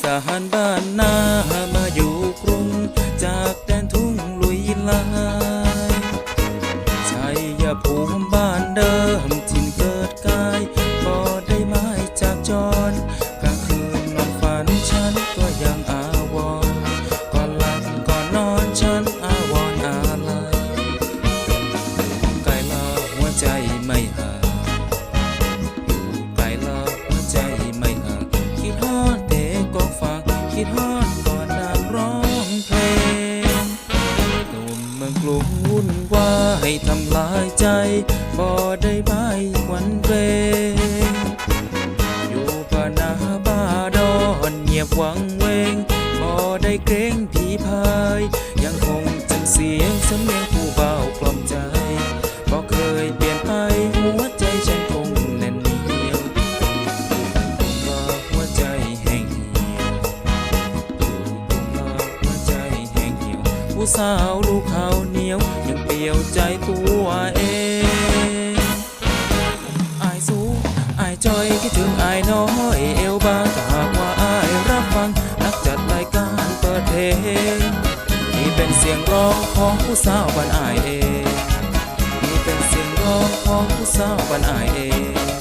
สานบ้านนามาอยู่กรุง จากแดนทุ่งลุยลายชัยภูมิบ้านเดิมถิ่นเกิดกายก็ได้ไม้จากจรกลางคืนนอนฝันฉันก็ยังอาวรก่อนหลับก่อนนอนฉันอาวรอะไรอยู่ไกลลาหัวใจ คิดฮอดก่อนนางร้องเพลงหนุ่มเมืองกรุงวุ่นวายทำลายใจบ่ได้บายควันเวงอยู่ป่านาบ้าดอนเงียบหวังเวงบ่ได้เกรงผีพาย ยังคงจำเสียงสำเนียง สาวลูกเขาวเหนียวยังเปลี่ยวใจตัวเองอายสูอายจอยคิดถึงอายน้อยเอวบางถ้าหากว่าอายรับฟังนักจัดรายการเปิดเพลงนี่เป็นเสียงร้องของผู้สาวบ้านอายเองนี่เป็นเสียงร้องของผู้สาวบ้านอายเอง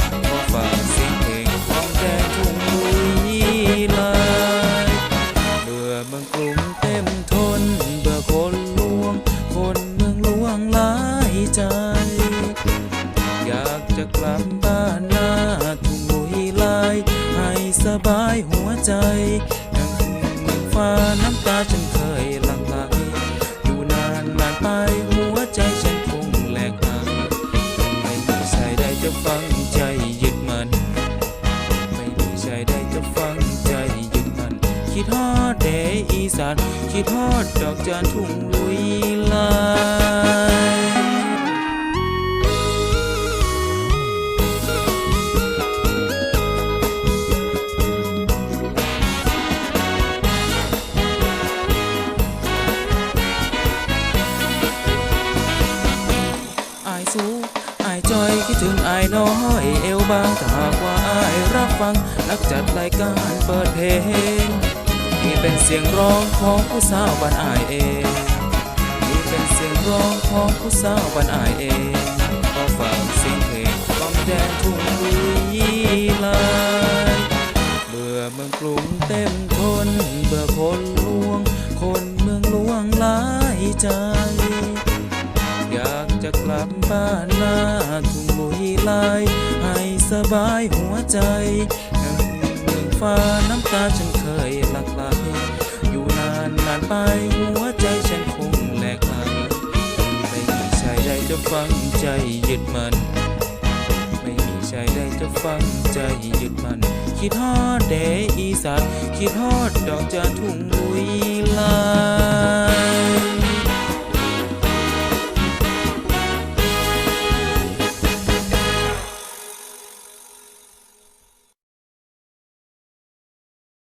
สบายหัวใจดังเมืองฟ้าน้ำตาฉันเคยหลั่งไหลอยู่นานนานไปหัวใจฉันคงแหลกหายไม่มีใครได้จะฟังใจยึดมัน ไม่มีใครได้จะฟังใจยึดมัน คิดฮอดเดอีสานคิดฮอดดอกจานทุ่งลุยลา น้อยเอวบางถ้าหากว่าอายรับฟัง นักจัดรายการเปิดเพลงนี่เป็นเสียงร้องของผู้สาวบ้านอายเองนี่เป็นเสียงร้องของผู้สาวบ้านอายเองขอฟังเสียงเพลงของแดนทุ่งลุยลายเบื่อเมืองกรุงเต็มทนเบื่อคนลวง คนเมืองลวงหลายใจ อยากจะกลับบ้านหน้าทุ่ง ลาย ให้สบายหัวใจเมืองฟ้าน้ำตาฉันเคยหลักไหลอยู่นานนานไปหัวใจฉันคงแหลกลายไม่มีชายใดจะฟังใจยึดมัน ไม่มีชายใดจะฟังใจยึดมัน คิดฮอดเดอีสานคิดฮอดดอกจานทุ่งลุยลาย